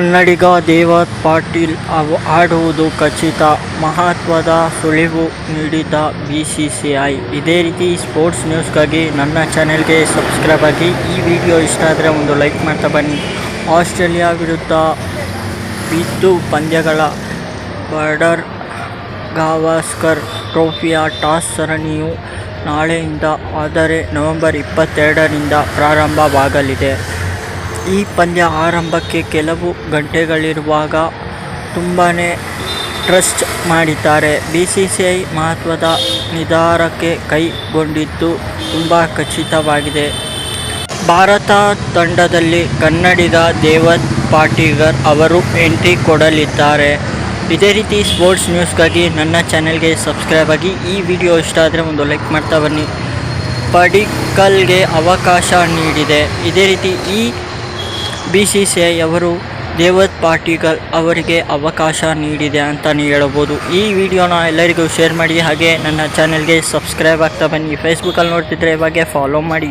ಕನ್ನಡಿಗ ದೇವತ್ ಪಾಟೀಲ್ ಅವ- ಆಡುವುದು ಖಚಿತ. ಮಹತ್ವದ ಸುಳಿವು ನೀಡಿದ ಬಿ ಸಿ ಸಿ ಐ. ಇದೇ ರೀತಿ ಸ್ಪೋರ್ಟ್ಸ್ ನ್ಯೂಸ್ಗಾಗಿ ನನ್ನ ಚಾನೆಲ್ಗೆ ಸಬ್ಸ್ಕ್ರೈಬ್ ಆಗಿ. ಈ ವಿಡಿಯೋ ಇಷ್ಟ ಆದರೆ ಒಂದು ಲೈಕ್ ಮಾಡ್ತಾ ಬನ್ನಿ. ಆಸ್ಟ್ರೇಲಿಯಾ ವಿರುದ್ಧ ಬಿದ್ದು ಪಂದ್ಯಗಳ ಬಾರ್ಡರ್ ಗಾವಾಸ್ಕರ್ ಟ್ರೋಫಿಯ ಟಾಸ್ ಸರಣಿಯು ನಾಳೆಯಿಂದ ಆದರೆ ನವೆಂಬರ್ ಇಪ್ಪತ್ತೆರಡರಿಂದ ಪ್ರಾರಂಭವಾಗಲಿದೆ. ಈ ಪಂದ್ಯ ಆರಂಭಕ್ಕೆ ಕೆಲವು ಗಂಟೆಗಳಿರುವಾಗ ತುಂಬಾ ಟ್ರಸ್ಟ್ ಮಾಡಿದ್ದಾರೆ. ಬಿ ಸಿ ಸಿ ಐ ಮಹತ್ವದ ನಿರ್ಧಾರಕ್ಕೆ ಕೈಗೊಂಡಿದ್ದು ತುಂಬ ಖಚಿತವಾಗಿದೆ. ಭಾರತ ತಂಡದಲ್ಲಿ ಕನ್ನಡಿಗ ದೇವತ್ ಪಾಟೀಗರ್ ಅವರು ಎಂಟ್ರಿ ಕೊಡಲಿದ್ದಾರೆ. ಇದೇ ರೀತಿ ಸ್ಪೋರ್ಟ್ಸ್ ನ್ಯೂಸ್ಗಾಗಿ ನನ್ನ ಚಾನೆಲ್ಗೆ ಸಬ್ಸ್ಕ್ರೈಬ್ ಆಗಿ, ಈ ವಿಡಿಯೋ ಇಷ್ಟ ಆದರೆ ಒಂದು ಲೈಕ್ ಮಾಡ್ತಾ ಬನ್ನಿ. ಪಡಿಕಲ್ಗೆ ಅವಕಾಶ ನೀಡಿದೆ. ಇದೇ ರೀತಿ ಈ ಬಿ ಸಿ ಸಿ ಐ ಅವರು ದೇವತ್ ಪಾಟೀಕರ್ ಅವರಿಗೆ ಅವಕಾಶ ನೀಡಿದೆ ಅಂತಲೇ ಹೇಳಬಹುದು. ಈ ವಿಡಿಯೋನ ಎಲ್ಲರಿಗೂ ಶೇರ್ ಮಾಡಿ ಹಾಗೆ ನನ್ನ ಚಾನೆಲ್ಗೆ ಸಬ್ಸ್ಕ್ರೈಬ್ ಆಗ್ತಾ ಬನ್ನಿ. ಫೇಸ್ಬುಕ್ಕಲ್ಲಿ ನೋಡ್ತಿದ್ರೆ ಇವಾಗೆ ಫಾಲೋ ಮಾಡಿ.